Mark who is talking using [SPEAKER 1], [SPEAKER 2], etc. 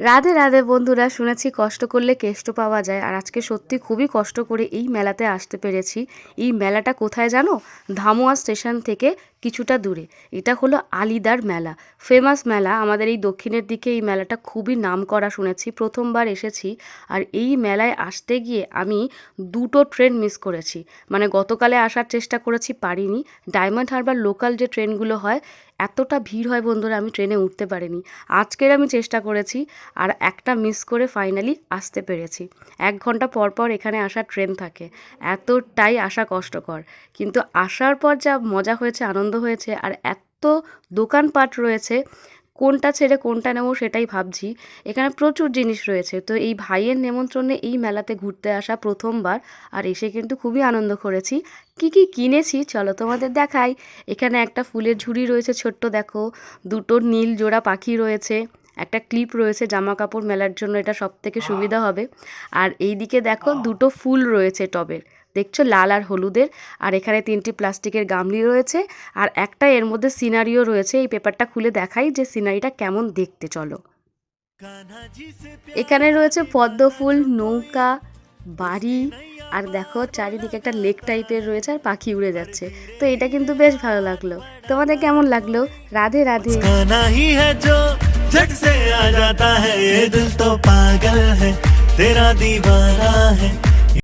[SPEAKER 1] রাধে রাধে বন্ধুরা, শুনেছি কষ্ট করলে কেষ্ট পাওয়া যায় আর আজকে সত্যি খুবই কষ্ট করে এই মেলাতে আসতে পেরেছি। এই মেলাটা কোথায় জানো? ধামোয়া স্টেশন থেকে কিছুটা দূরে। এটা হলো আলিদার মেলা। ফেমাস মেলা, আমাদের এই দক্ষিণের দিকে এই মেলাটা খুবই নাম করা শুনেছি, প্রথমবার এসেছি। আর এই মেলায় আসতে গিয়ে আমি দুটো ট্রেন মিস করেছি। মানে গতকালে আসার চেষ্টা করেছি, পারিনি। ডায়মন্ড হারবার লোকাল যে ট্রেনগুলো হয়, এতটা ভিড় হয় বন্ধুরা, আমি ট্রেনে উঠতে পারিনি। আজকের আমি চেষ্টা করেছি, আর একটা মিস করে ফাইনালি আসতে পেরেছি। এক ঘণ্টা পর পর এখানে আসার ট্রেন থাকে। এতটাই আসা কষ্টকর। কিন্তু আসার পর যা মজা হয়েছে, আনন্দ হয়েছে আর এত দোকানপাট রয়েছে কোনটা ছেড়ে কোনটা নেব সেটাই ভাবছি। এখানে প্রচুর জিনিস রয়েছে। তো এই ভাইয়ের নেমন্ত্রণে এই মেলাতে ঘুরতে আসা প্রথমবার আর এসে কিন্তু খুবই আনন্দ করেছি। কি কি কিনেছি চলো তোমাদের দেখাই। এখানে একটা ফুলের ঝুড়ি রয়েছে ছোট্ট দেখো দুটো নীল জোড়া পাখি রয়েছে একটা ক্লিপ রয়েছে জামা কাপড় মেলার জন্য এটা সব থেকে সুবিধা হবে। আর এই দিকে দেখো দুটো ফুল রয়েছে টবের। দেখছো লাল আর হলুদের আর এখানে তিনটি প্লাস্টিকের গামলি রয়েছে আর একটা এর মধ্যে সিনারিও রয়েছে এই পেপারটা খুলে দেখাই যে সিনারিটা কেমন দেখতে চলো এখানে রয়েছে পদ্ম ফুল নৌকা বাড়ি আর দেখো চারিদিকে একটা লেক টাইপের রয়েছে আর পাখি উড়ে যাচ্ছে তো এটা কিন্তু বেশ ভালো লাগলো তোমাদের কেমন লাগলো রাধে রাধে
[SPEAKER 2] गाना ही है जो झट से आ जाता है ये दिल तो पागल है तेरा दीवाना है